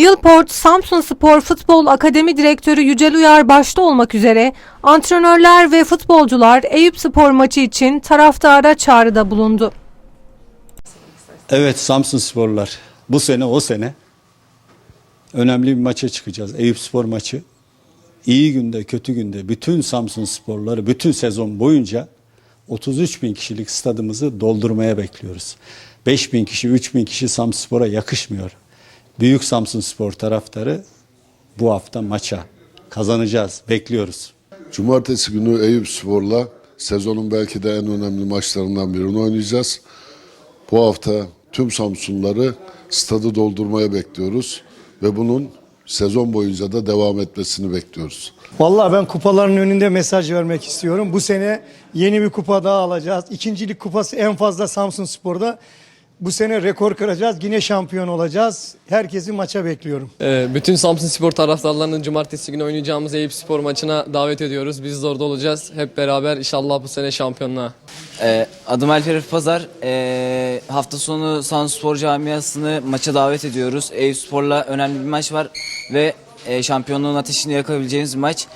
Yılport Samsun Spor Futbol Akademi Direktörü Yücel Uyar başta olmak üzere antrenörler ve futbolcular Eyüp Spor maçı için taraftara çağrıda bulundu. Evet Samsun Sporlar bu sene o sene önemli bir maça çıkacağız. Eyüp Spor maçı. İyi günde kötü günde bütün Samsun Sporları bütün sezon boyunca 33 bin kişilik stadımızı doldurmaya bekliyoruz. 5 bin kişi 3 bin kişi Samsun Spor'a yakışmıyor. Büyük Samsun Spor taraftarı bu hafta maça kazanacağız bekliyoruz. Cumartesi günü Eyüp Spor'la sezonun belki de en önemli maçlarından birini oynayacağız. Bu hafta tüm Samsunları stadı doldurmaya bekliyoruz ve bunun sezon boyunca da devam etmesini bekliyoruz. Vallahi ben kupaların önünde mesaj vermek istiyorum. Bu sene yeni bir kupa daha alacağız. İkincilik kupası en fazla Samsun Spor'da. Bu sene rekor kıracağız. Yine şampiyon olacağız. Herkesi maça bekliyorum. Ee, Bütün Samsun Spor taraftarlarını cumartesi günü oynayacağımız Eyüp Spor maçına davet ediyoruz. Biz de orada olacağız. Hep beraber inşallah bu sene şampiyonluğa. Ee, adım Alper Pazar. Ee, hafta sonu Sanspor Camiası'nı maça davet ediyoruz. Eyüp Spor'la önemli bir maç var ve e, şampiyonluğun ateşini yakabileceğimiz bir maç.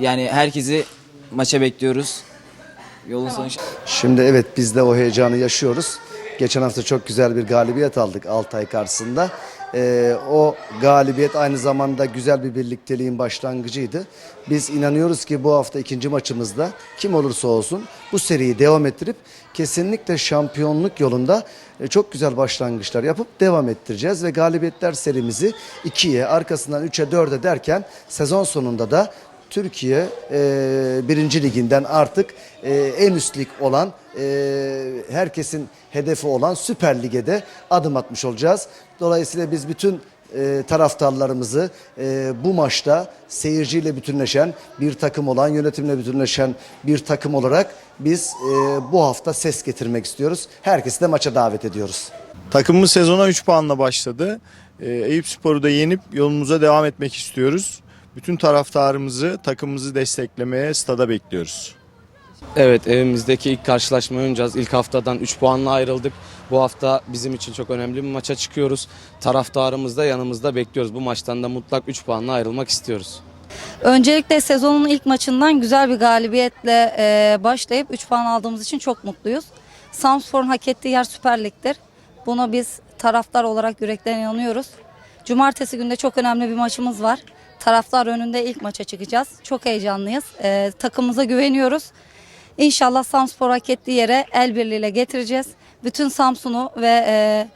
Yani herkesi maça bekliyoruz. Yolun sonu Şimdi evet biz de o heyecanı yaşıyoruz. Geçen hafta çok güzel bir galibiyet aldık Altay karşısında. Ee, o galibiyet aynı zamanda güzel bir birlikteliğin başlangıcıydı. Biz inanıyoruz ki bu hafta ikinci maçımızda kim olursa olsun bu seriyi devam ettirip kesinlikle şampiyonluk yolunda e, çok güzel başlangıçlar yapıp devam ettireceğiz. Ve galibiyetler serimizi ikiye arkasından üçe dörde derken sezon sonunda da Türkiye e, birinci liginden artık e, en üst lig olan e, herkesin hedefi olan Süper Lig'e de adım atmış olacağız. Dolayısıyla biz bütün e, taraftarlarımızı e, bu maçta seyirciyle bütünleşen bir takım olan yönetimle bütünleşen bir takım olarak biz e, bu hafta ses getirmek istiyoruz. Herkesi de maça davet ediyoruz. Takımımız sezona 3 puanla başladı. Ee, Eyüp Spor'u da yenip yolumuza devam etmek istiyoruz. Bütün taraftarımızı, takımımızı desteklemeye stada bekliyoruz. Evet evimizdeki ilk karşılaşmayı oynayacağız. İlk haftadan 3 puanla ayrıldık. Bu hafta bizim için çok önemli bir maça çıkıyoruz. Taraftarımız da yanımızda bekliyoruz. Bu maçtan da mutlak 3 puanla ayrılmak istiyoruz. Öncelikle sezonun ilk maçından güzel bir galibiyetle e, başlayıp 3 puan aldığımız için çok mutluyuz. Samspor'un hak ettiği yer Süper Lig'dir. Buna biz taraftar olarak yürekten inanıyoruz. Cumartesi günde çok önemli bir maçımız var. Taraftar önünde ilk maça çıkacağız. Çok heyecanlıyız. E, takımımıza güveniyoruz. İnşallah Samspor hak yere el birliğiyle getireceğiz. Bütün Samsun'u ve e,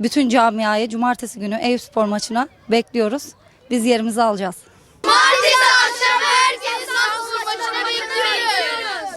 bütün camiayı cumartesi günü Eyüp Spor maçına bekliyoruz. Biz yerimizi alacağız.